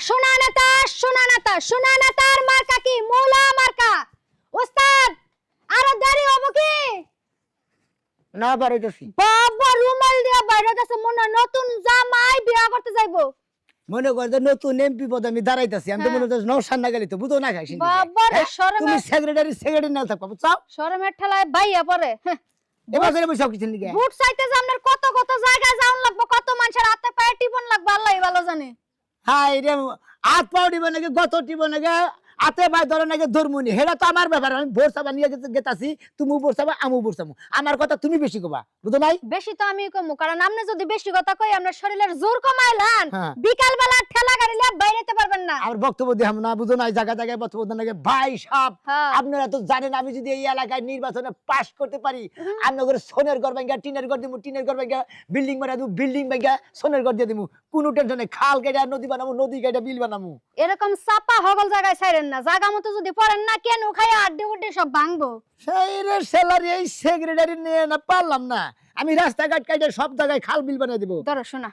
সোনা নেতা সোনা নেতা সোনা নেতার মার্কা কি? মুলা মার্কা। ওস্তাদ আরও দেরি হব কি? না পারাইতেছি বাবা রুমাল দিয়া বাইরে মনে নতুন জামাই বিয়া করতে যাইবো। মনে কর যে নতুন এমপি পদ আমি দাঁড়াইতেছি আমি তো হ্যাঁ। মনে নৌসান না গেলি তো বুঝো না খাইছি তুমি সেক্রেটারি সেক্রেটারি না থাকবা শরমের ঠেলায় বাইয়া পড়ে হ্যাঁ, এবার করে বসে কিছু নিকে বুট আপনার কত কত জায়গায় যাওন লাগবো কত মানুষের হাতে পায়ে টিপন লাগবে আল্লাহই ভালো জানে। হাই রে হাত পাও দিব নাকি গত টিব নাকি আতে বাই ধরে নাকি ধর্মুনি। হেটা তো আমার ব্যাপার আমি ভোর সাবা নিয়ে গেতাছি তুমি ভোর সাবা আমু ভোর সাবো আমার কথা তুমি বেশি কবা বুঝো নাই বেশি তো আমি কমু কারণ আপনি যদি বেশি কথা কই আমরা শরীরের জোর কমাইলাম হ্যাঁ। বিকাল বেলা ঠেলা গাড়ি না। আমার বক্তব্য দিহাম না বুঝো নাই জায়গা জায়গায় বক্তব্য দেন নাকি ভাই সাপ হ্যাঁ। আপনারা তো জানেন আমি যদি এই এলাকায় নির্বাচনে পাশ করতে পারি আপনাদের সোনের ঘর ভাঙ্গা টিনের ঘর দিমু টিনের ঘর ভাঙ্গা বিল্ডিং বানা দিমু বিল্ডিং ভাঙ্গা সোনের ঘর দিয়ে দিমু। কোনো টেনশন খাল কেটে নদী বানামু নদী কেটে বিল বানামু এরকম চাপা হগল জায়গায় ছাইরেন না জায়গা মতো যদি পড়েন না কেন খাই আড্ডি উড্ডি সব ভাঙবো? সেই রে স্যালারি এই সেক্রেটারি নিয়ে না পারলাম না। আমি রাস্তাঘাট কাটে সব জায়গায় খাল বিল বানিয়ে দিব। ধরো শোনা।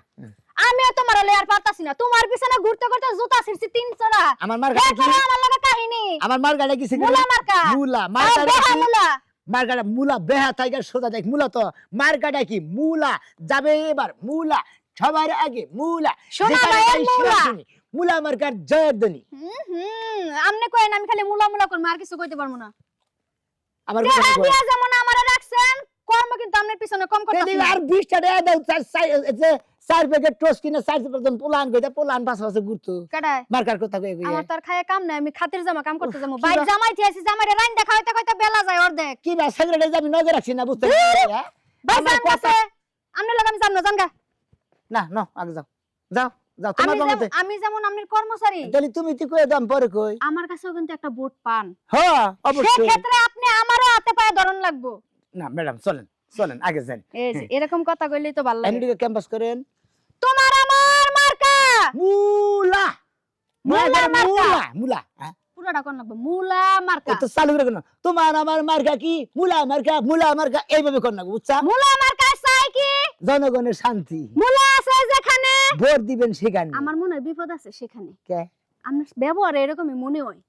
আমিও তোমার লেয়ার পারতাছি না। তোমার পিছনে ঘুরতে ঘুরতে জুতা ছিড়ছি তিন চড়া আমার মার গাড়ি কি আমার লগে কাহিনী। আমার মার গাড়ি কি মুলা মার্কা। মুলা। মার আর গাড়ি বেহা মুলা। মার গাড়ি মুলা বেহা টাইগার সোজা দেখ। মুলা তো মার গাড়ি কি? মুলা। যাবে এবার। মুলা। সবার আগে মুলা। সোনা মুলা। মুলা মার গাড়ি জয়ের ধ্বনি হুম হুম। আমনে কইেন আমি খালি মুলা মুলা করব আর কিছু কইতে পারব না। আমার কথা কই। যেমন আমারে রাখছেন কর্ম কিন্তু আপনার পিছনে কম এদিকে আর বিশটা টাকা দাও চার- যে চার প্যাকেট টোস্ট কিনে চার প্যাকেট পোলান কইতে পোলান পাশে পাশে ঘুরতো। মার্কার কথা কই কই আমার তার খায় কাম নাই আমি খাতির জামা কাম করতে যাব। বাইর জামাই থিয়াছি জামাইরে রাইন দেখা হইতে কইতে বেলা যায় অর্ধেক। কি বা সেক্রেটারি আমি নজর রাখছি না বুঝতে পারছি, হ্যাঁ? ভাই জান কথা- আমনে লাগা আমি জান না জানগা। না না আগে যাও। যাও যাও তোমার যেমন- আমি যেমন আপনার কর্মচারী। তাহলে তুমি কি কই দাম পরে কই? আমার কাছেও কিন্তু একটা ভোট পান। হ্যাঁ অবশ্যই। সেক্ষেত্রে আপনি আমারও হাতে পায়ে ধরন লাগবো। না ম্যাডাম চলেন চলেন আগে যান এই এরকম কথা কইলেই তো ভালো লাগে। ক্যাম্পাস করেন? তোমার আমার মার্কা। মুলা। মুলা মুলা। মুলা মুলা হ্যাঁ? কোন লাগবে? মুলা মার্কা। এ তো চালু করে কেন তোমার আমার মার্কা কি? মুলা মার্কা মুলা মার্কা এইভাবে কর না বুঝছা? মুলা মার্কা চাই কি? জনগণের শান্তি। মুলা আছে যেখানে। ভোট দিবেন সেখানে। আমার মনে হয় বিপদ আছে সেখানে। কে? আপনার ব্যবহার এরকমই মনে হয়।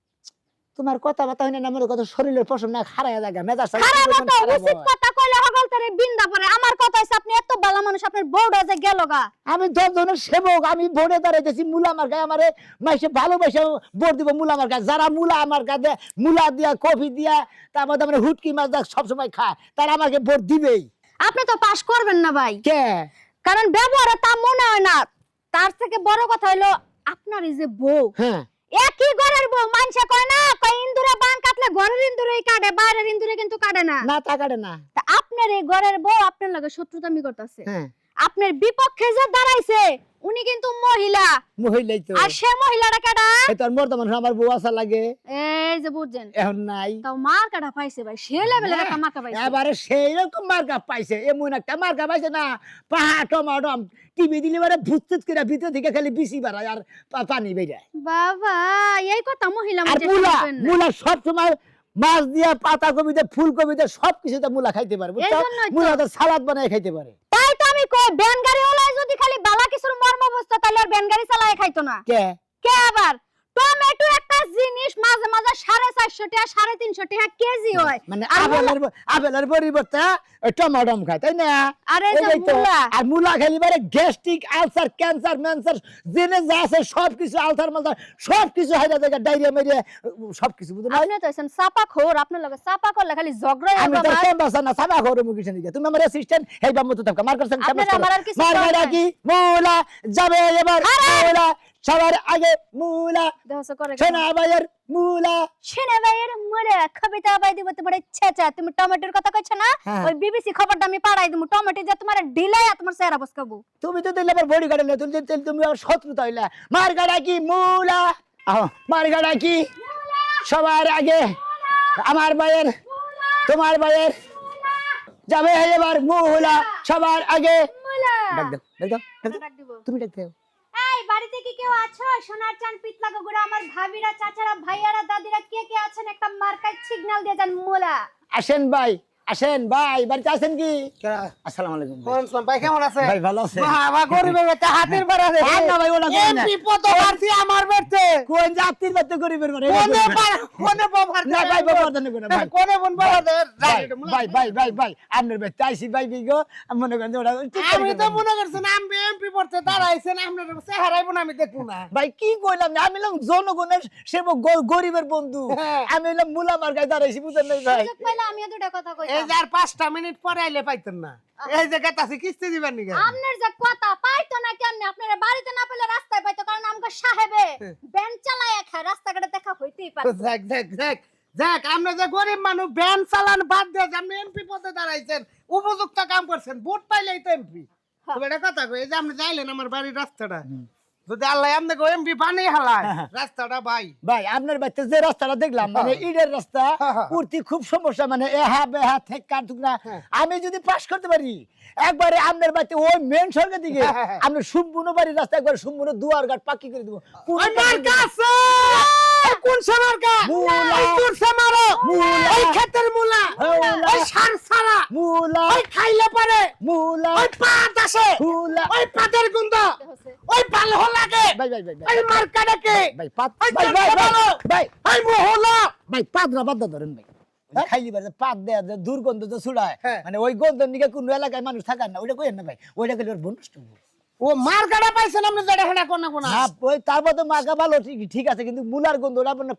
তোমার কথা বার্তা হয় না আমার কত শরীরের পশম না খারায় জায়গা মেজাজ খারাপ মতো উচিত কথা কইলে হগল তারে বিন্দা পড়ে আমার কথা হইছে আপনি এত ভালো মানুষ আপনার বউটা যে গেল গা। আমি দশ জনের সেবক আমি ভোটে দাঁড়াইতেছি মুলা মার্কায় আমারে মাইসে ভালোবাসে ভোট দিব মুলা মার্কা যারা মুলা আমার কাছে মুলা দিয়া কফি দিয়া তার মধ্যে মানে হুটকি মাছ দা সবসময় খায়। তারা আমাকে ভোট দিবেই। আপনি তো পাস করবেন না ভাই। কে? কারণ ব্যবহারে তা মনে হয় না। তার থেকে বড় কথা হলো আপনার এই যে বউ হ্যাঁ। একই ঘরের বউ মানুষে কয় না কয় ইন্দুরে বান কাটলে ঘরের ইন্দুরেই কাটে বাইরের ইন্দুরে কিন্তু কাটে না। না তা কাটে না। তা আপনার এই ঘরের বউ আপনার লাগে শত্রুতামি করতেছে। হ্যাঁ। আপনার বিপক্ষে যে দাঁড়াইছে উনি কিন্তু মহিলা। মহিলাই তো। আর সে মহিলাটা কেডা? এই তোর বর্তমান আমার বউ আসা লাগে। এই যে বুঝছেন। এখন নাই। তাও মার কাটা পাইছে ভাই সে লেভেলের একটা মাকা পাইছে। এবারে সেই রকম মার্কা পাইছে এমন একটা মার্কা পাইছে না। পাহা টমাটম টিভি দিলে মানে ভুতভুত করে ভিতর থেকে খালি বিসি বাড়ায় আর পানি বেরায় বাবা এই কথা মহিলা মানুষের মুলা মুলা সব সময় মাছ দিয়া পাতা কবিতে ফুল কবিতে সব কিছুতে মুলা খাইতে পারে বুঝছ। মুলা তো। সালাদ বানায় খাইতে পারে। কই ব্যান গাড়ি ওলাই যদি খালি বালা কিছুর মর্ম বুঝতো তাহলে আর ব্যান গাড়ি চালায় খাইতো না। কে? কে আবার? টমেটো একটা জিনিস মাঝে মাঝে সাড়ে চারশো টাকা সাড়ে তিনশো টাকা কেজি হয় মানে আর মুলা- আপেলের আপেলের পরিবর্তে টমাটম খায় তাই না? আর এই যে এটাই তো। মুলা। আর মুলা খালি পারে গ্যাস্ট্রিক আলসার ক্যান্সার ম্যান্সার জেনে যা আছে সব কিছু আলসার মালসার সব কিছু হাইরা জায়গা ডায়রিয়া মেরিয়া সব কিছু না আপনি তো হইছেন চাপা খোর আপনার লগে চাপা করলে খালি ঝগড়াই আমি তো আমার। কেন বাসা না মুখে শুনি তুমি আমার অ্যাসিস্ট্যান্ট হেই বাম মতো থাকা মার করছেন আপনার আমার আর কিছু মার করার মারা নাই। কি? মুলা যাবে এবার মুলা সবার আগে মুলা। করে ভাইয়ের মুলা। ছেনে ভাইয়ের মরে কবিতা বাই দিব তোমার ছেচা তুমি টমেটোর কথা কইছ না হ্যাঁ। ওই বিবিসি খবরটা আমি পাড়াই দিমু। টমেটো যে তোমার ডিলাই তোমার চেহারা বসকাবো। তুমি তো দিলে আবার বডি গার্ডে তুমি তো- তুমি আমার শত্রুতা হইলা মার গাড়া কি মুলা? আহ, মার গাড়া কি? সবার আগে আমার ভাইয়ের তোমার ভাইয়ের যাবে এবার মুলা। সবার আগে মুলা। ডাক দাও ডাক দাও, তুমি ডাক দাও। বাড়িতে কি কেউ আছো? সোনার চান পিতলা গুড়া, আমার ভাবিরা, চাচারা, ভাইয়ারা, দাদিরা, কে কে আছেন? একটা মার্কায় সিগন্যাল দিয়ে যান, মোলা। আসেন ভাই। আসেন ভাই বাড়িতে আছেন কি? আসসালামু আলাইকুম ভাই। কেমন আছে ভাই ভালো আছে বাবা গরিবের বেটা হাতের বাড়া রে। না ভাই, ওটা করেন না। পারছি আমার বেটে কোন জাতির বাচ্চা গরিবের ঘরে কোনে পার কোনে বাবার না ভাই বাবা দান করে ভাই। কোনে বোন বাবা ভাই ভাই ভাই ভাই ভাই আপনার ভাই ভাই বিগো আমি মনে করেন আমি তো মনে করছেন আমি এমপি পড়তে দাঁড়াইছেন আপনার চেহারাই বোন আমি দেখব না। ভাই কি কইলাম না আমি হলাম জনগণের সেবক গরিবের বন্ধু। হ্যাঁ। আমি হলাম মুলা দাঁড়াইছি বুঝেন নাই ভাই। আমিও দুটা কথা এই যে আর পাঁচটা মিনিট পরে আইলে পাইতেন না। এই যে কিস্তি দিবেন নি আপনার যে কথা পাইতো না কেমনে? আপনারা বাড়িতে না পেলে রাস্তায় পাইতো কারণ আমগো সাহেবে ব্যান চালায় খায় রাস্তাঘাটে দেখা হইতেই পারে দেখ দেখ দেখ দেখ আপনি যে গরিব মানুষ ভ্যান চালান বাদ দিয়ে যে আপনি এমপি পদে দাঁড়াইছেন উপযুক্ত কাম করছেন ভোট পাইলেই তো এমপি তবে এটা কথা কই এই যে আপনি যাইলেন আমার বাড়ির রাস্তাটা যদি আল্লাহ এমপি বানিয়ে হালায় রাস্তাটা ভাই। ভাই আপনার বাড়িতে যে রাস্তাটা দেখলাম মানে রাস্তা হ্যাঁ। উঠতে খুব সমস্যা মানে এহা বেহা থেকে কাটুক না। হ্যাঁ। আমি যদি পাস করতে পারি একবারে আপনার বাড়িতে ওই মেন সড়কের দিকে হ্যাঁ, হ্যাঁ, হ্যাঁ। আপনি সম্পূর্ণ বাড়ির রাস্তা একবার সম্পূর্ণ দুয়ার ঘাট পাকি করে দেবো। কোন মুলা। ওই কোন সে ওই ক্ষেতের মুলা? মুলা। ওই সার সারা? মুলা। ওই খাইলে পারে? মুলা। ওই পাত আসে? মুলা। ওই পাতের গন্ধ। ওই লাগে ভাই ভাই ভাই ভাই। ওই ভাই পাত ভাই ভাই জনতা ভাই ভালো। ভাই। ওই মহলা? ভাই পাতরা বাদ ধরেন ভাই। খাইলি বারে পাত দেয়া যে দুর্গন্ধ যে ছুড়ায় হ্যাঁ। মানে ওই গন্ধ নিকে কোন এলাকায় মানুষ থাকার না ওইটা কইেন না ভাই ওইটা কইলে ওর বোন ও মার্কাটা পাইছেন আপনি যেটা হেনা কোনা। কোনা ওই তারপর তো মাগা ভালো ঠিক ঠিক আছে কিন্তু মুলার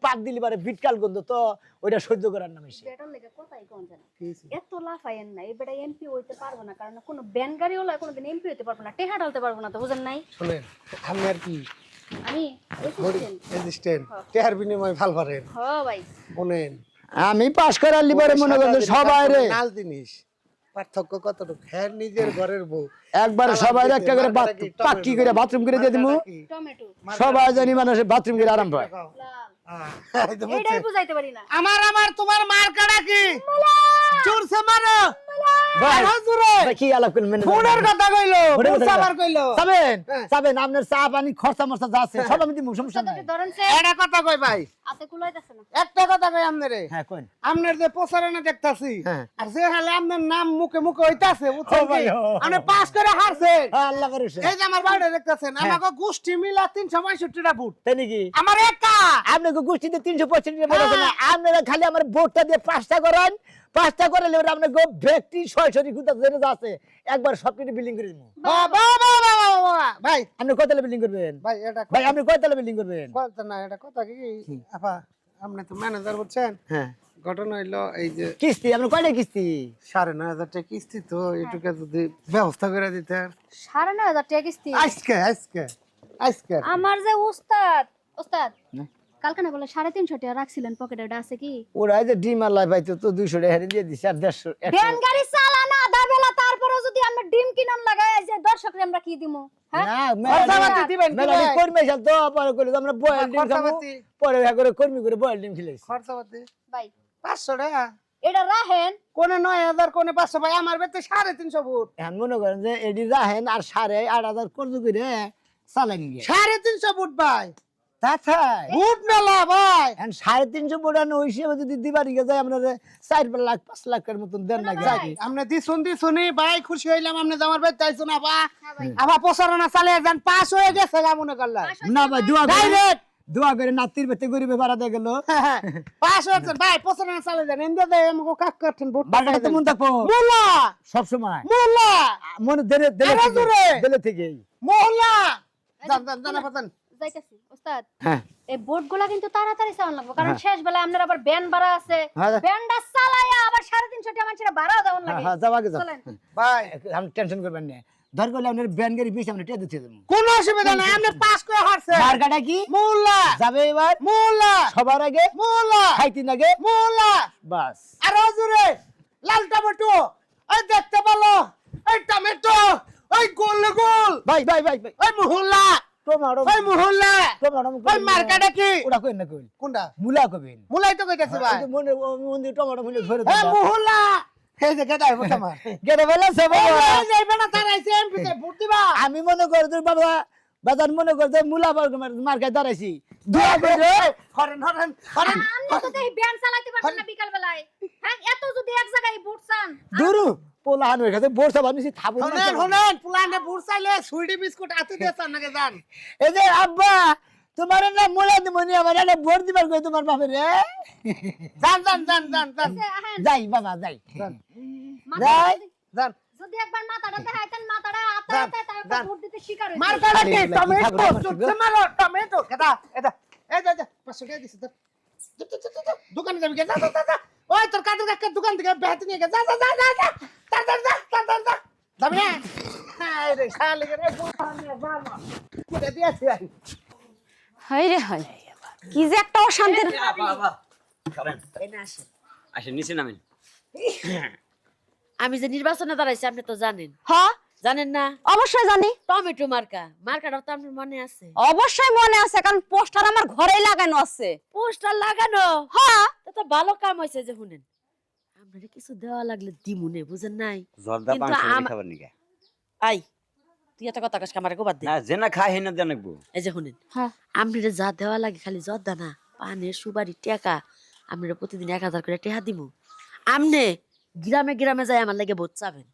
পাক দিলি পারে বিটকাল গন্ধ তো ওইটা সহ্য করার নাম এসে। বেটার লেগে কোথায় কোন জানা। এত লাফায়েন না এই এমপি হইতে পারব না কারণ কোনো ব্যান গাড়ি হলে কোনোদিন এমপি হইতে পারব না টেহা ঢালতে পারব না তো বুঝেন নাই? শুনেন আপনি আর কি? আমি। রেজিস্ট্যান্ট টেহার বিনিময় ভালো পারেন হ ভাই। শুনেন আমি পাশ করার লিবারে মনে করছি সবাই রে। নাল জিনিস। পার্থক্য কতটুকু? হ্যাঁ নিজের ঘরের বউ। একবার সবাই একটা করে পাক্কি করে বাথরুম করে দিয়ে দিমু। টমেটো। সবাই জানি মানুষের বাথরুম করে আরাম পায়। না। আমার আমার তোমার মার কাটা কি? চুরছে মানো? কি আলাপ ফোনের কথা কইলো কইলো। হ্যাঁ। আপনার চা পানি খরচা মরচা যা আছে সব আমি দিব সমস্যা নাই। এটা কথা কই ভাই? হাতে কুলাইতেছে না। একটা কথা কই আমনেরে হ্যাঁ কোন আপনার যে প্রচারণা দেখতাছি হ্যাঁ। আর যে হালে আপনার নাম মুখে মুখে হইতাছে বুঝছেন কি? আপনি পাস করে হারছেন আল্লাহ করে এই যে আমার বাড়িতে দেখতেছেন আমাকে গোষ্ঠী মিলা তিনশো পঁয়ষট্টিটা বুট তাই নাকি? আমার একা। আপনাকে গোষ্ঠীতে ভোট আছে না? হ্যাঁ। আপনারা খালি আমার ভোটটা দিয়ে পাঁচটা করেন পাঁচটা করে এবার আপনাকে ব্যক্তি সরাসরি কুতা জেনে আছে একবার সব কিছু বিল্ডিং করে দিব বাবা বাবা বাবা বাবা ভাই আপনি কয়তলা বিল্ডিং করবেন? ভাই এটা ভাই আপনি কয়তলা বিল্ডিং করবেন? কথা না এটা কথা কি? আপা আপনি তো ম্যানেজার বলছেন হ্যাঁ। ঘটনা হইল এই যে কিস্তি আপনি কয়টা কিস্তি? সাড়ে নয় হাজার টাকা কিস্তি তো এটুকু যদি ব্যবস্থা করে দিতেন সাড়ে নয় হাজার টাকা কিস্তি? আজকে আজকে আজকে। আমার যে উস্তাদ উস্তাদ। কালকে না বলে সাড়ে তিনশো টাকা রাখছিলেন পকেটে ওটা আছে কি? ওরা যে ডিম আল্লাহ পাইতো তো দুইশো টাকা হারিয়ে দিয়ে দিচ্ছে আর দেড়শো। গাড়ি চালানা আধা বেলা তারপরেও যদি আমরা ডিম কিনন লাগাই যে দর্শকরে আমরা কি দিমু হ্যাঁ? পাঁচশো টাকা? এটা রাহেন কোনে নয় হাজার কোনে পাঁচশো ভাই আমার বেতে সাড়ে তিনশো ফুট এখন মনে করেন যে এডি রাহেন আর সাড়ে আট হাজার করে সাড়ে তিনশো ফুট ভাই। মেলা ভাই। সাড়ে তিনশো বোড়ানো ওই হিসেবে যদি দিবার যায় চার লাখ পাঁচ লাখের মতন দেন না ভাই। আপনি দিছুন দিছুনি ভাই খুশি হইলাম আপনি আমার হ্যাঁ আবার প্রচারণা চালিয়ে যান পাস হয়ে গেছে গা মনে করলাম না ভাই দোয়া ডাইরেক্ট দোয়া করে নাতির বেতে গরিবে বাড়া দিয়ে গেল। পাস হয়েছে ভাই প্রচারণা চালিয়ে যান। ইন্ডিয়া দেয় আমাকে কাক করছেন ভোট বাড়িটা তো মন থাকব। মোল্লা! সবসময় মোল্লা! মনে দিলে দিলে থেকে- জোরে। দিলে মোল্লা! জান জান জানা পাতান যাইতাছি হ্যাঁ। এই বোর্ড কিন্তু তাড়াতাড়ি চালান লাগবে কারণ শেষ বেলায় আপনার আবার ব্যান ভাড়া আছে। হ্যাঁ। ব্যানটা চালায়া আবার সাড়ে তিনশো টাকা মানুষের ভাড়া দেওয়ার হ্যাঁ লাগে। হ্যাঁ যাওয়া গেছে চলেন। ভাই আপনি টেনশন করবেন না। ধর করলে আপনার ব্যান গাড়ি বেশি আমরা টেয়ে দিতে দেবো কোন অসুবিধা নাই আপনি পাস করে হারছেন মার্কাটা কি? মোল্লা যাবে এবার? মোল্লা সবার আগে? মোল্লা খাইতিন আগে? মোল্লা বাস। আর লাল টমেটো ওই দেখতে ভালো ওই টমেটো ওই গোল গোল। ভাই ভাই ভাই ভাই। ওই মুহুল্লা টমাটো ওই মুহুল্লা টমাটো ওই মার্কেটে কি? ওটা কইন না কইন কোনটা? মুলা কইন মুলাই তো কইতাছি ভাই। মনে মন্দির টমাটো মুলে ধরে এ মুহুল্লা! এই যে গেদাই বসে আমার। গেলে বলে সব এই যে যাইবে না তার আইছে এমপি তে ভোট দিবা। আমি মনে করি বাবা বাজার মনে করতে মুলা মার্কেট দাঁড়াইছি দোয়া করে ফরেন ফরেন ফরেন আমি তো এই ব্যান চালাতে পারেন না বিকাল বেলায় হ্যাঁ এত যদি এক জায়গায় বুটছান দুরু পোলাহানের কাছে বোরসা বানিয়েছি থাবু শুনেন শুনেন পোলাহানে বুটছাইলে সুইডি বিস্কুট আতে দে দিয়েছেন নাকি জান এই যে আব্বা তোমার না মোলা দিব নি আমার না ভোট দিবার কই তোমার বাপের রে জান জান জান জান জান যাই বাবা যাই। যাই। যান। যদি একবার মাথাটা দেখাইতেন মাথাটা আতা তারপর ভোট দিতে শিকার হইতো মাথাটা কে টমেটো সুচ্ছে মারো টমেটো কেটা এটা এই যা যা পাঁচশো টাকা দিছে তো দোকানে যাবি যা যা যা ওই তোর কাদের কাকে দোকান থেকে বেহাত নিয়ে যা যা যা যা যা তার তার যা তার তার যা যাবি না রে শালি রে কোথায় দিয়েছি হাই রে হাই কি যে একটা অশান্তির বাবা আসেন নিচে নামেন আমি যে নির্বাচনে দাঁড়াইছি আপনি তো জানেন। হ্যাঁ? জানেন না? অবশ্যই জানি। টমেটো মার্কা। মার্কাটা তো আপনার মনে আছে। অবশ্যই মনে আছে কারণ পোস্টার আমার ঘরেই লাগানো আছে। পোস্টার লাগানো? হ্যাঁ। তা তো ভালো কাম হয়েছে যে শুনেন। আপনার কিছু দেওয়া লাগলে দিমুনে বুঝেন নাই? জর্দা পাঁচশো খাবার নিকে? আই তুই এত কথা কাজ আমার গোবাদ দে। না যে না খাই হেনা দেন একবো। এই যে শুনেন। হ্যাঁ। আপনার যা দেওয়া লাগে খালি জর্দা না পানে সুবারি টেকা। আপনার প্রতিদিন এক হাজার করে টেহা দিমু। আমনে গ্রামে গ্রামে যাই আমার লাগে ভোট চাবেন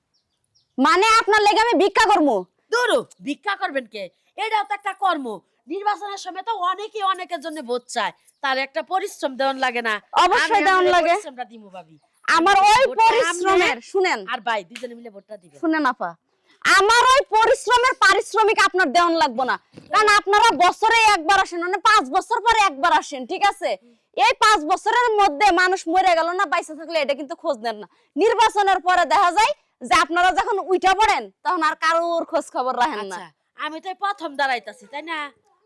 মানে আপনার লেগে আমি ভিক্ষা করব দূর ভিক্ষা করবেন কে? এটাও তো একটা কর্ম। নির্বাচনের সময় তো অনেকে অনেকের জন্য ভোট চায় তার একটা পরিশ্রম দেওয়ান লাগে না। অবশ্যই দেওয়ান লাগে। পরিশ্রমটা দিমু ভাবি। আমার ওই পরিশ্রমের শুনেন। আর ভাই দুজনে মিলে ভোটটা দিবেন। শুনেন আপা। আমার ওই পরিশ্রমের পারিশ্রমিক আপনার দেওয়ান লাগবো না। কারণ আপনারা বছরে একবার আসেন মানে পাঁচ বছর পরে একবার আসেন, ঠিক আছে? এই পাঁচ বছরের মধ্যে মানুষ মরে গেল না, বাইসে থাকলে এটা কিন্তু খোঁজ নেন না। নির্বাচনের পরে দেখা যায় যে আপনারা যখন উঠা পড়েন, তখন আর কারোর খোঁজ খবর রাখেন না। আচ্ছা আমি তো প্রথম দাঁড়াইতাছি, তাই না?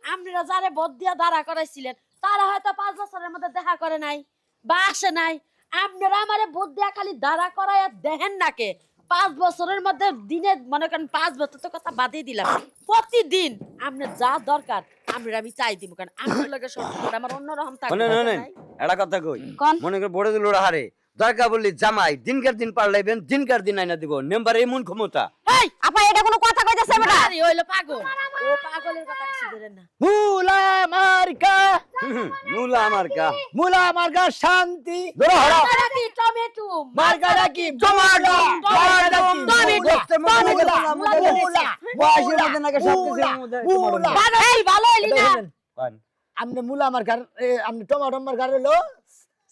আপনারা যারে ভোট দিয়া দাঁড়া করাইছিলেন, তারা হয়তো পাঁচ বছরের মধ্যে দেখা করে নাই বা আসে নাই। আপনারা আমারে ভোট দিয়া খালি দাঁড়া করাই দেখেন নাকে পাঁচ বছরের মধ্যে দিনে মনে করেন পাঁচ বছর তো কথা বাদই দিলাম। প্রতিদিন আপনার যা দরকার আমরা আমি চাই দিব কারণ আপনার লগে সম্পর্ক আমার অন্যরকম থাকে এটা শোনেন একটা কথা কই। মনে করে বড় দিল হারে। দরকার বললি জামাই দিনকার দিন পারলাইবেন দিনকার দিন আইনা দিব। মেম্বার এমন ক্ষমতা। হেই আপা এটা কোনো কথা কইতেছে বেটা? আরে হইল পাগল। ও পাগলের কথা কিছু ধরেন না। মুলা মার্কা। মুলা আমার মুলা মার্কা শান্তি। কি টমেটো মার্কা কি টমেটো মার্কা কি টমেটো, মুলা। বয়সের মধ্যে নাকি সব মুলা। ভালো এই ভালো হইলি না। আপনি মুলা মার্কার আপনি টমেটো মার্কার হলো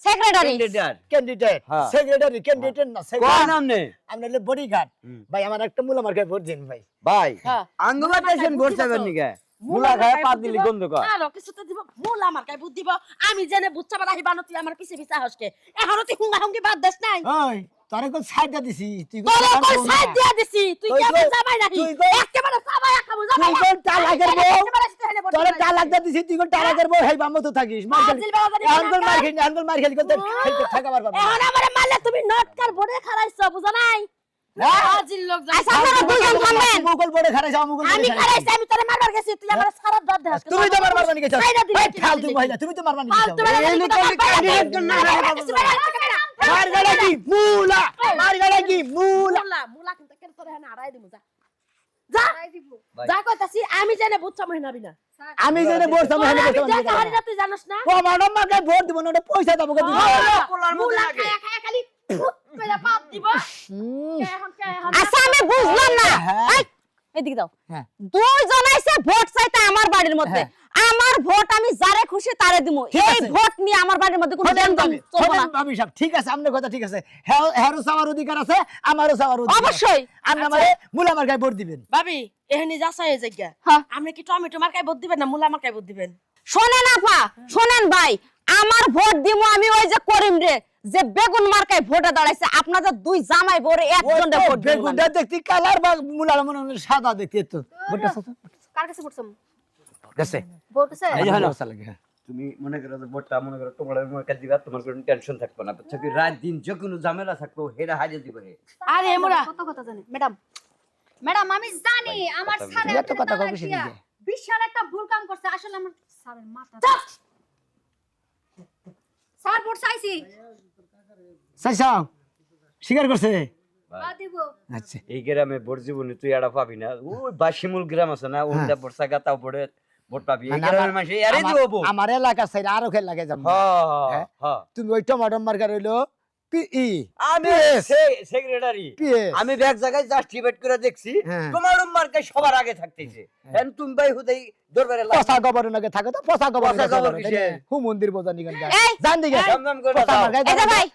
সেক্রেটারি ক্যান্ডিডেট ক্যান্ডিডেট হ্যাঁ। সেক্রেটারি ক্যান্ডিডেট না কোন secretary। নামনে আপনি হলো বডিগার্ড ভাই আমার একটা মুলা মার্কায় ভোট দিন ভাই। ভাই হ্যাঁ। আঙ্গুলা ভোট নিকে? মুলা দিলি দিব। গন্ধ কর আরও কিছু তো দিব। মূল আমার কাছে বুদ্ধি দিব। আমি জেনে বুচ্চা বাড়াহি বানো তুই আমার পিছে পিছে হসকে। এখনও তুই হুঙ্গা হুঙ্গি বাদ দেশ নাই? তোরে কোন দিয়া দিছি? তুই কোন সাইড দিয়া দিছি? তুই কেমন জামাই নাকি? একেবারে জামাই খাব জামাই তুই কোন লাগের বউ তোর টা লাগ দিয়া দিছি তুই কোন হ্যাঁ। লাগের বউ? হেই বামতো থাকিস মার মার্কেল আঙ্গুল মার্কেল আঙ্গুল মার্কেল করতে খেলতে থাকা পারবা এখন আমারে মারলে তুমি নটকার বড়ে খারাইছো বুঝো নাই? হ্যাঁ। আচ্ছা, হ্যাঁ। তুমি তো মারবার বানিয়েছো তুমি তো মারবার মারগাড়া কি মুলা মারগাড়া কি মুলা মুলা কিন্তু কেন তোরে না আড়াই দিমু যা। যা! যা কইতাছি আমি জেনে বুঝছাম হই নাবি না আমি জেনে বুঝছাম হই নাবি না জানি না তুই জানোস না। ও ম্যাডাম মাকে ভোট দিব না ওটা পয়সা দাও দিব। মুলা আমি বুঝলাম না। হ্যাঁ। এদিকে দাও। হ্যাঁ। দুই জন ভোট চাইতে আমার বাড়ির মধ্যে। হ্যাঁ। আমার ভোট আমি যারে খুশি তারে দিমু। ঠিক এই ভোট নিয়ে আমার বাড়ির মধ্যে কোনো শোনেন টেনশন ভাবি, চলবে না। ভাবি সাহেব, ঠিক আছে আপনার কথা ঠিক আছে। হ্যাঁ- হ্যারও চাওয়ার অধিকার আছে আমারও চাওয়ার অধিকার অবশ্যই। আপনি আমারে মুলা মার্কায় ভোট দিবেন। ভাবি এখানে যাচাই হয়ে যাই হ্যাঁ। আপনি কি টমেটো মার্কায় ভোট দিবেন না মুলা মার্কায় ভোট দিবেন? শোনেন আপা শোনেন ভাই আমার ভোট দিব আমি ওই যে করিম রে যে বেগুন মার্কায় ভোটে দাঁড়াইছে। আপনাদের দুই জামাই বরে একজন ভোট। বেগুনটা দেখতে কালার বা মুলার মনে হয় সাদা দেখতে তো। ভোটটা সাদা। কার কাছে ভোট গেছে। এই হলো। লাগে, হ্যাঁ। তুমি মনে করো যে মনে করো তোমার কাছে দিবা তোমার কোনো টেনশন থাকবে না। বুঝছ কি? রাত দিন যে কোনো ঝামেলা থাকব হেরা হারিয়ে দিব হে। আরে মোরা কত কথা জানে। ম্যাডাম। ম্যাডাম আমি জানি আমার স্যার এত কথা কবে? বিশাল একটা ভুল কাম করছে। আসলে আমার স্যারের মাথা স্যার ভোট চাইছি। চাইছাও? স্বীকার করছে? আচ্ছা। এই গ্রামে ভোট জীবনে তুই এটা পাবি না। ওই বাসিমুল গ্রাম আছে না ওইটা ভোটসা গাতা পড়ে ভোট পাবি। এই মানে আমার- সাইড আরও খেল লাগে যাব হ্যাঁ হ্যাঁ? হ্যাঁ তুমি ওই টমাটো মার্কার হইল আমি সেক্রেটারি আমি এক জায়গায় জাস্টিফাইড করে দেখছি। হ্যাঁ। তোমার মার্কে সবার আগে থাকতেছে। এখন তুমি ভাই হুদাই দরবারে লাগ পচা গবরের থাকে তো পচা গবর পচা গবর কিসে? হু মন্দির বোঝা নিগান জান করে এই যে ভাই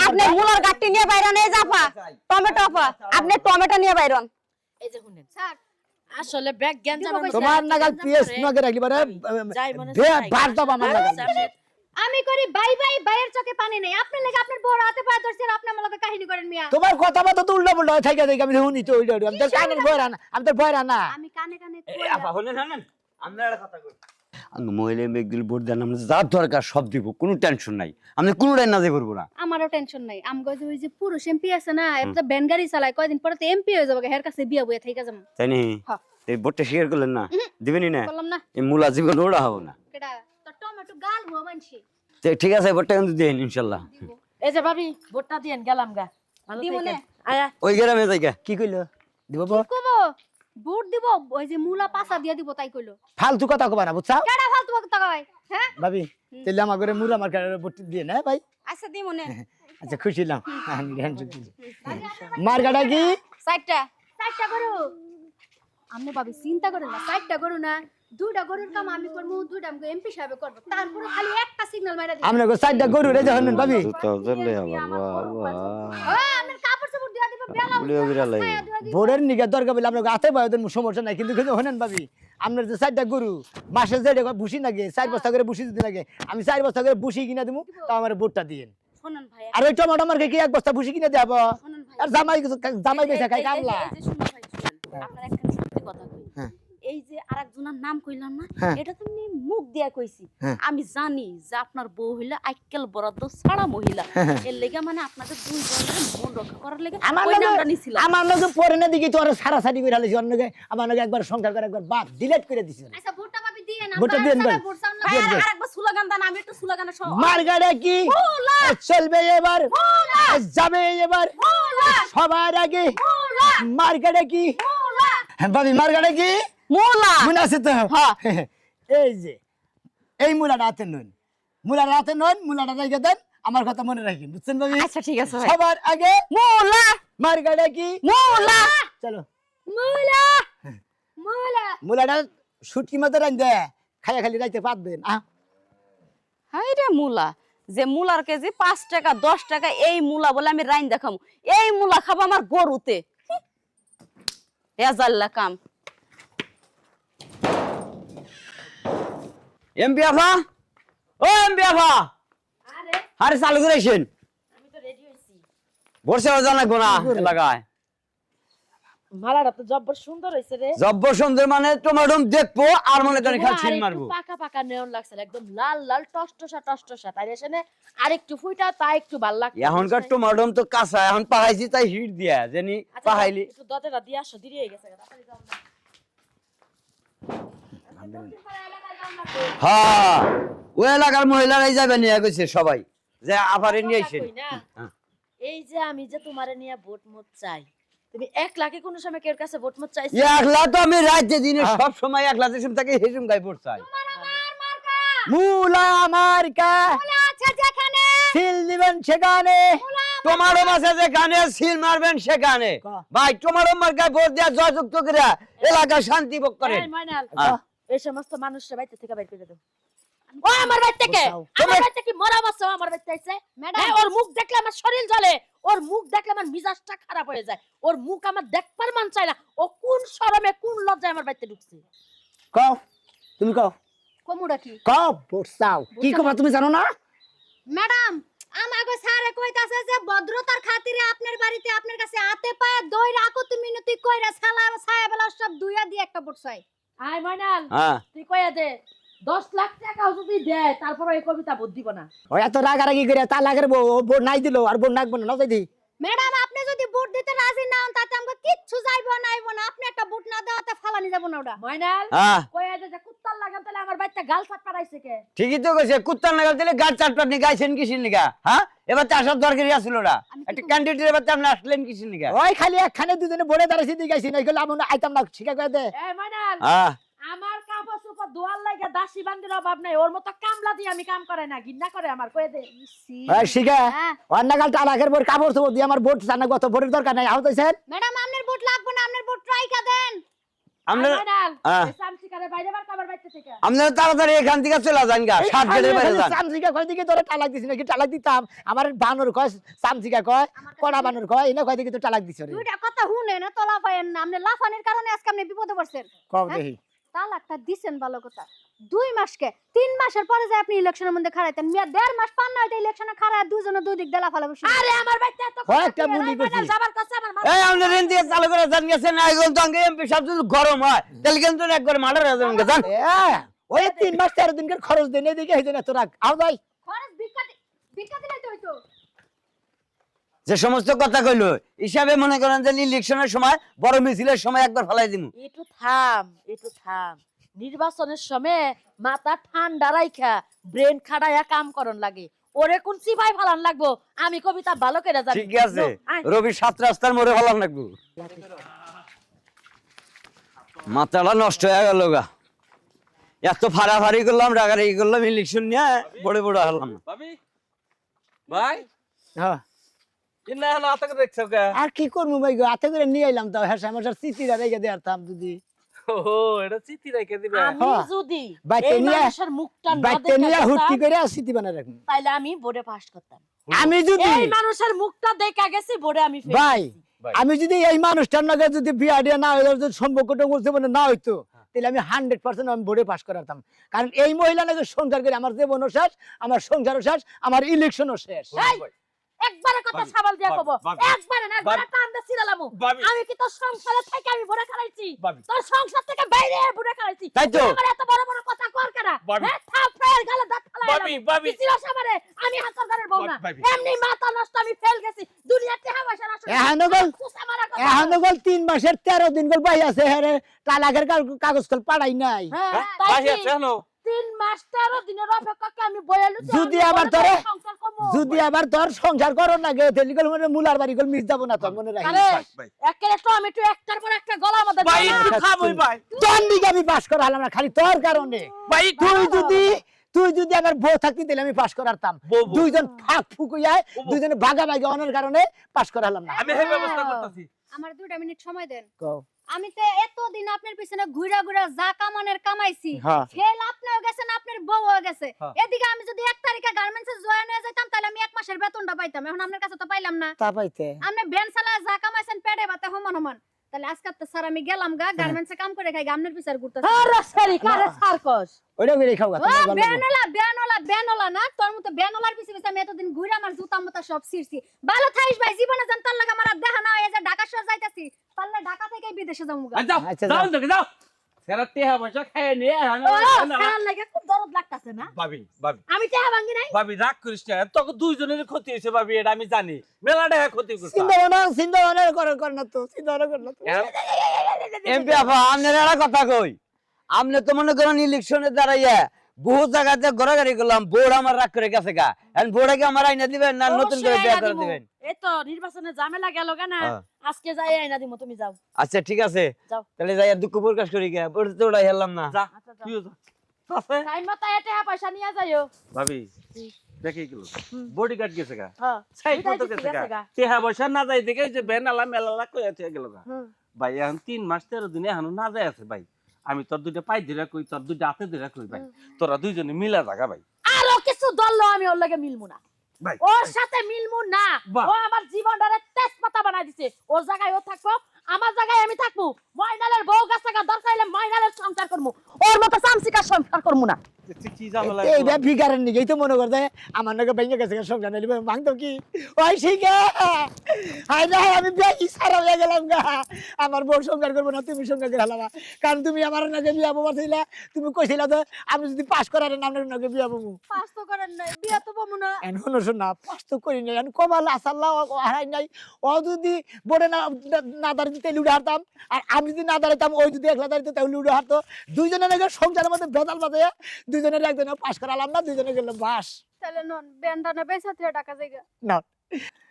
আপনি মুলার নিয়ে বাইরন এই জাফা টমেটো আপা। আপনি টমেটো নিয়ে বাইরন। এই যে শুনেন। স্যার। আসলে ব্যাগ জ্ঞান দিব। তোমার নাগাল পিএস নগে রাখলি চাই। বার দাও আমার নাগাল। আমি করি বাই বাই বাইয়ের চোখে পানি নাই। আপনার লাগে আপনার বড় হাতে পা ধরছেন আপনি আমার লগে কাহিনী করেন মিয়া। তোমার কথা মতো তো উল্টা পুল্টা আমি শুনি তো ওইটা আমি তো কানে বয়রা না আমি তো বয়রা না আমি কানে কানে আপা হলেন হলেন আমরা একটা কথা কই। মহিলা মেঘগুলি ভোট দেন আমরা যার দরকার সব দিব কোনো টেনশন নাই। আমি কোনোটাই না দিয়ে করব না। আমারও টেনশন নাই। আমগো যে ওই যে পুরুষ এমপি আছে না একটা ব্যান গাড়ি চালায় কয়দিন পরে তো এমপি হয়ে যাবে হের কাছে বিয়া বইয়া থেকে যাব তাই নি? হ্যাঁ। এই ভোটটা শেয়ার করলেন না? দিবেনি না? এই মূলা জীবন ওরা হব না। টমেটো গাল ভুয়া মানছি। ঠিক আছে ভোটটা কিন্তু দেন ইনশাল্লাহ। এই যে ভাবি ভোটটা গেলাম গা। ওই গ্রামে কি কইলো? দিব কব বুট দিব ওই যে মুলা পাসা দিয়া দিব তাই কইলো। ফালতু কথা কবা না বুঝছাও? কেডা ফালতু কথা কয় হ্যাঁ? ভাবি তাহলে আমার ঘরে মুরা মার্কার বটি দিয়ে না ভাই। আচ্ছা দি মনে। আচ্ছা খুশি হলাম। আমি টেনশন দিছি মার্কাটা কি? সাইডটা চারটা গরু। আপনি ভাবি চিন্তা করেন না চারটা গরু না দুইটা গরুর কাম আমি করব দুইটা আমাকে এমপি সাহেব করব। তারপরে খালি একটা সিগন্যাল মারা দিই আমরা চারটা গরু রে যখন ভাবি। আমার কাপড় চাপড় দিয়া দিব বেলা বুড়িও বিড়াল লাগে। ছায়া দিয়া দিব। ভোরের নিকে দরকার বলে আপনার হাতে ওদের সমস্যা নাই কিন্তু কিন্তু হনেন ভাবি আপনার যে চারটা গরু মাসে যে ভুসি লাগে চার বস্তা করে ভুসি যদি লাগে আমি চার বস্তা করে ভুসি কিনে দেবো তাও আমার ভোটটা দিয়েন আর ওই টমাটো আমার কি এক বস্তা ভুসি কিনে দেবো আর জামাই জামাই বেসা খাই কামলা। এই যে শুনুন ভাই, শুনুন। আপনার একটা সত্যি কথা কই হ্যাঁ। এই যে আরেকজনের নাম কইলাম না হ্যাঁ। এটা তো আমি মুখ দিয়া কইছি। হ্যাঁ। আমি জানি যে আপনার বউ হইলে আইকেল বরাদ্দ ছাড়া মহিলা। হ্যাঁ। এর লেগে মানে আপনাদের দুই জনের মন রক্ষা করার লেগে আমার নামটা নিছিলাম। আমার লগে পরে না দেখি তো আর সারা সারি অন্য আমার লগে একবার সংসার করে একবার বাদ ডিলেট করে দিছিল আচ্ছা ভোটটা ভাবি দিয়ে না ভোটটা চাও না। আরেকবার স্লোগান দেন আমি একটু স্লোগানের সহ মার্গাটা কি? চলবে এবার। যাবে এবার। সবার আগে মার্গাটা কি? ভাবি মার্গাটা কি? মোলা। মনে আছে তো? হ্যাঁ। এই যে এই মূলাটা হাতে নন। মূলাটা হাতে নন মূলাটা রেখে দেন আমার কথা মনে রাখেন বুঝছেন ভাবি? আচ্ছা ঠিক আছে ভাই। সবার আগে মোলা। মার্গাটা কি? মোলা। চলো। মুলা। মুলা। মূলাটা শুটকি মতো দে খাইয়া খালি রাইতে পাতবেন আহ। হাই রে মুলা। যে মুলার কেজি পাঁচ টাকা দশ টাকা এই মুলা বলে আমি রাইন দেখাম। এই মুলা খাব আমার গরুতে। রেজাল্লা কাম। এমপি আফা? ও এমপি আফা! আরে। আরে চালু করেছেন। আমি তো রেডি হইছি বর্ষে জানাব না এলাকায়। মালাটা তো জব্বর সুন্দর হইছে রে। জব্ব সুন্দর মানে টমাটম দেখব আর মনে করেন খালি ছিন মারবো। পাকা পাকা নেওন লাগছে একদম লাল লাল টসটসা টসটসা। তাই এসে আর একটু ফুইটা তা একটু ভালো লাগছে এখনকার টমাটম তো কাঁচা এখন পাহাইছি তাই হিট দিয়া জানি পাহাইলি। একটু দতেটা দিয়ে আসো দেরি গেছে তাড়াতাড়ি যাও না। হ্যাঁ ওই এলাকার মহিলারাই যাবে নিয়ে গেছে সবাই। যে আফারে নিয়ে কথা আইসেন। কই না, হ্যাঁ। এই যে আমি যে তোমারে নিয়ে ভোট মত চাই তুমি এক লাখে কোন সময় কেউ কাছে ভোট মত চাইছো? একলা তো আমি রাজ্যে দিনে সব সময় একলা দেশম থেকে হেসুম গাই পড়ছাই মূলা মার্কা। আছে যেখানে। সিল দিবেন সেখানে। টমাটো মাছে যেখানে সিল মারবেন সেখানে। ভাই মার্কায় ভোট দেওয়া জয়যুক্ত করে এলাকা শান্তি ভোগ করেন। এই সমস্ত মানুষরা বাইরে থেকে বাইর করে দাও। ও আমার বাড়ি থেকে! আমার বাড়ি থেকে মরা মাছ আমার বাড়িতে আইছে ম্যাডাম। হ্যাঁ, ওর মুখ দেখলে আমার শরীর জ্বলে। ওর মুখ দেখলে আমার মিজাজটা খারাপ হয়ে যায়। ওর মুখ আমার দেখবার মান চায় না। ও কোন শরমে কোন লজ্জায় আমার বাড়িতে ঢুকছে? কও তুমি কও। কমুড়া কি? কও বসাও। কি কবা তুমি জানো না? ম্যাডাম আমাগো স্যারে কইতাছে যে ভদ্রতার খাতিরে আপনার বাড়িতে আপনার কাছে হাতে পায়ে দই রাখো তুমি মিনতি কইরা সালা ছায়া বেলা সব দুইয়া দিয়ে একটা বুট চাই আয় হ্যাঁ। তুই কইয়া দে দশ লাখ টাকাও যদি দেয় তারপর এই কবিতা বোধ দিব না। ও এত রাগারাগি করে তা লাগের বউ নাই দিল আর বোন নাকবো না দি ম্যাডাম আপনি যদি বুট দিতে রাজি না হন তাতে আমাকে কিচ্ছু যাইবো না আইবো না। আপনি একটা বুট না ফালানি যাব না ওটা। ময়নাল হ্যাঁ। কইয়া দে যে কুত্তার লাগাম তাহলে আমার বাচ্চা গাল ফাট পাড়াইছে কে। ঠিকই তো কইছে কুত্তার দিলে গাছ চাটপাট নি গাইছেন কিসির নিগা হ্যাঁ? এবার তো আসার দরকারই আছিল না কি একটা ক্যান্ডিডেট এবার তো আপনি আসলেন কিছু নিকা ওই খালি একখানে দুজনে বলে দাঁড়াইছি দিগাইছি না এগুলো আমি আইতাম না শিখা করে দে। হ্যাঁ আমার কাপড় চোপড় দোয়ার লাগে দাসী বান্দির অভাব নাই ওর মতো কামলা দিয়ে আমি কাম করে না গিন্না করে আমার কয়ে দে। ওই শিখা হ্যাঁ। অন্য কাল টালাকের বোর কাপড় চোপড় দিয়ে আমার বোট জানা কত বোটের দরকার নাই আহত স্যার ম্যাডাম আপনার বুট লাগবে না আপনার বুট ট্রাইকা দেন। আপনার বাইতে থেকে। আপনারা তাড়াতাড়ি এখান থেকে চলে যান গা সাত গেটের বাইরে যান। সামসিকা কয় দিকে তোরে টালাক দিছি নাকি? টালাক দিতাম। আমার বানর কয় সামসিকা কয় কড়া বানর কয় এনে কয় দিকে তো টালাক দিছ রে দুইটা কথা শুনে না তো লাফায়েন না। আপনি লাফানোর কারণে আজকে আপনি বিপদে পড়ছেন। কও? দেখি। তালাকটা দিছেন ভালো কথা দুই মাসকে তিন মাসের পরে যে আপনি ইলেকশনের মধ্যে খাড়াইতেন মিয়া দেড় মাস পান না হইতে ইলেকশনে খাড়ায় দুজনে দুই দিক দেলা ফেলাবো আরে আমার বাইতে এত একটা? এই করছি। মাইনাল যাবার কাছে আমার মাথা এই আপনার রেন দিয়ে চালু করে যান গেছেন এখন তো আগে এমপি সব যদি গরম হয় তাহলে কিন্তু একবার মার্ডার হয়ে যাবেন ওই তিন মাস তেরো দিনকার খরচ দেন এদিকে হইতে না তোরা আও যাই খরচ দি- ভিক্ষা দিলেই তো হইতো যে সমস্ত কথা কইলো হিসাবে মনে করেন যে ইলেকশনের সময় বড় মিছিলের সময় একবার ফেলাই দিমু। একটু থাম একটু থাম। নির্বাচনের সময় মাথা ঠান্ডা রাইখা ব্রেন খাড়ায়া কাম করন লাগে। ওরে কোন সিপাই ফালান লাগবো? আমি কবিতা ভালো করে জানি। ঠিক আছে রবি সাত রাস্তার মোড়ে ফেলাম লাগবো। মাথাটা নষ্ট হয়ে গেল গা। এত ফাড়াফাড়ি করলাম রাগারাগি করলাম ইলেকশন নিয়ে বড় বড় হলাম। ভাই? হ্যাঁ। আর কি করব ভাই গো? হাতে করে নিয়ে এলাম তাও হ্যাঁ আমার চিঠিটা রেখে দেয়ারতাম যদি। আমি হ্যাঁ। যদি এই নিয়ে- মানুষের মুখটা না বাইতে দেখে নিয়ে হুটকি যেতাম, করে আর স্মৃতি বানায় রাখুন তাইলে আমি বোর্ডে পাস করতাম। আমি যদি এই মানুষের মুখটা দেখা গেছি বোর্ডে আমি ভাই আমি যদি এই মানুষটার নাকি যদি বিয়া দিয়া না হইতো যদি সম্পর্কটা জীবনে না হইতো তাহলে আমি হান্ড্রেড পার্সেন্ট আমি বোর্ডে পাস করাতাম। কারণ এই মহিলা নাকি সংসার করে আমার জীবনও শেষ আমার সংসারও শেষ আমার ইলেকশনও শেষ। এই, একবারে কথা সাবাল দিয়া কব। একবারে না ছিলালামু আমি কি তোর সংসারে থেকে আমি বোর্ডে খাইছি তোর সংসার থেকে বাইরে বোর্ডে খাইছি তাই তো। এত বড় বড় কথা কর কেনা। হ্যাঁ গালে দাঁত। ছিল সাবারে আমি হাতর ঘরের বউ না। এমনি মাথা নষ্ট আমি ফেল গেছি। দুনিয়াতে হাওয়া সারা এহানো গল এহানো গল তিন মাসের তেরো দিন গল বাই আছে হ্যাঁ তালাকের কাগ- কাগজ কল পাড়াই নাই। হ্যাঁ হ্যাঁ, তাই আছে তিন মাস তেরো দিনের অপেক্ষাকে আমি বয়ালু যদি আবার তোরে- যদি আবার তোর সংসার করো না গে তাহলে গেল মানে মুলার বাড়ি গল মিস যাব না তোর মনে রাখি একের টমেটো একটার পর একটা গলা আমাদের ভাই একটু খাবই ভাই। তোর দিকে আমি পাস করা হলাম না খালি তোর কারণে। ভাই তুই যদি তুই যদি আমার বউ থাকতি তাহলে আমি পাস করাতাম। দুইজন ফাঁক ফুকুয়ায় বউ, বউ। দুইজনে ভাগাভাগি অনের কারণে পাস করা হলাম না। আমি এই ব্যবস্থা করতেছি। আমার দুইটা মিনিট সময় দেন। কও। আমি তো এতদিন আপনার পিছনে ঘুরা ঘুরা যা কামানের কামাইছি হ্যাঁ। ফেল আপনিও গেছেন আপনার বউ গেছে। হ্যাঁ। এদিকে আমি যদি এক তারিখে গার্মেন্টসে জয়েন হয়ে যেতাম তাহলে আমি এক মাসের বেতনটা পাইতাম। এখন আপনার কাছে তো পাইলাম না। তা পাইতে। আপনি ভ্যান চালায় যা কামাইছেন পেটে বাতে সমান সমান। তাহলে আজকে তো স্যার আমি গেলাম গা গার্মেন্টসে কাম করে খাই গামনের পিছার ঘুরতে আরে সারি কারে সার্কস ওইটা করে খাও গা। বেনলা বেনলা বেনলা না তোর মতো বেনলার পিছে পিছে আমি এতদিন ঘুরে আমার জুতা মতো সব ছিড়ছি। ভালো থাইস ভাই জীবনে জান তার লাগা আমার দেখা না হয় যে ঢাকা শহর যাইতাছি পারলে ঢাকা থেকে বিদেশে যাব গা। আচ্ছা যাও। আচ্ছা, যাও। যাও। দেখে যাও সেরা টেহা পয়সা খেয়ে নিয়ে এখন ও না, না, খারাপ লাগে খুব দরদ লাগতাছে না? ভাবি ভাবি। আমি টেহা ভাঙ্গি নাই? ভাবি রাগ করিস না তখন দুইজনের ক্ষতি হয়েছে ভাবি এটা আমি জানি। মেলা টাকা ক্ষতি করছে। চিন্তা ভাবনা চিন্তা ভাবনা করে কর না তো চিন্তা ভাবনা কর না তো। এমপি আপা আপনার একটা কথা কই। আপনি তো মনে করেন ইলেকশনে দাঁড়াইয়া বহু জায়গাতে ঘোরাঘুরি করলাম বোর্ড আমার রাগ করে গেছে গা। এখন বোর্ডে আমার আইনা দিবেন না নতুন করে করে দিবেন? এই তো নির্বাচনে ঝামেলা গেল না হ্যাঁ। আজকে যাই আইনা দিমু তুমি যাও। আচ্ছা ঠিক আছে। যাও। তাহলে যাই আর দুঃখ প্রকাশ করি গে। তো ওটাই হেললাম না। যা। আচ্ছা তুইও যা। টাইম মতো এ পয়সা নিয়ে যাইও। ভাবি দেখে গেল বডিগার্ড গেছে গা। হ্যাঁ। সাইড মতো গেছে গা। গা। টেহা পয়সা না যাই দেখে যে বেনালা মেলালা কইয়া থেকে গেল গা। হুম। ভাই এখন তিন মাস তেরো দিনে এখন না যায় আছে ভাই। আমি তোর দুইটা পাই ধরে কই তোর দুইটা হাতে ধরে কই ভাই। তোরা দুইজনে মিলা জাগা ভাই। আরও কিছু দললো আমি ওর লগে মিলমু না। ওর সাথে মিলমু না। ও আমার জীবনটারে তেজপাতা বানাই দিছে। ওর জায়গায় ও থাকব আমার জায়গায় আমি থাকব। ময়নালের বউ গাছ থাকা দরকার হলে ময়নালের সংসার করব। ওর মতো সামসিকার সংসার করব না। এইটা ভিকারের নিকেই তো মনে করতে আমার নাকি ভেঙে গেছে নিলে ভাঙতো কি? ওই হাই না আমি সারা হয়ে গেলাম গা। আমার বউ সংসার করব না তুমি সংসার হলাম কারণ তুমি আমার নাকি বিয়া ছিলা তুমি কইছিলা তো আমি যদি পাস করার নাকি বিয়া বাবু পাস তো করেন নাই বিয়া তো বমু না। এখন শোনো শোনা পাস তো করি নাই এখন কমাল আসাল্লাহ হারাই নাই। ও যদি বোর্ডে না না দাঁড়িয়ে তাহলে উড়ে হারতাম আর আমি যদি না দাঁড়াইতাম ওই যদি একলা দাঁড়িয়ে তাহলে উড়ে হারতো দুইজনে নাকি সংসারের মধ্যে বেতাল বাজে দুইজনের একজনে পাশ করালাম না দুজনে গেলাম বাস। তাহলে নন ব্যান্ডানা বেসা থেকে টাকা জায়গা? না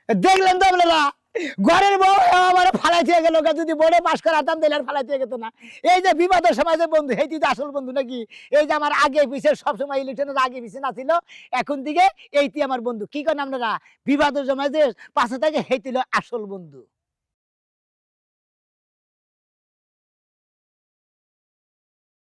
দেখলেন তো আপনারা ঘরের বউ আমার ফালাই দিয়ে গেল যদি বোর্ডে পাশ করাতাম তাহলে আর ফালাই দিয়ে গেত না। এই যে বিবাদের সময় যে বন্ধু হেঁটি তো আসল বন্ধু নাকি? এই যে আমার আগে পিছিয়ে সবসময় ইলেকশনের আগে পিছিয়ে না ছিল এখন দিকে এইটি আমার বন্ধু। কি করেন আপনারা? বিবাদের সময় যে পাশে থেকে হেঁটিল আসল বন্ধু।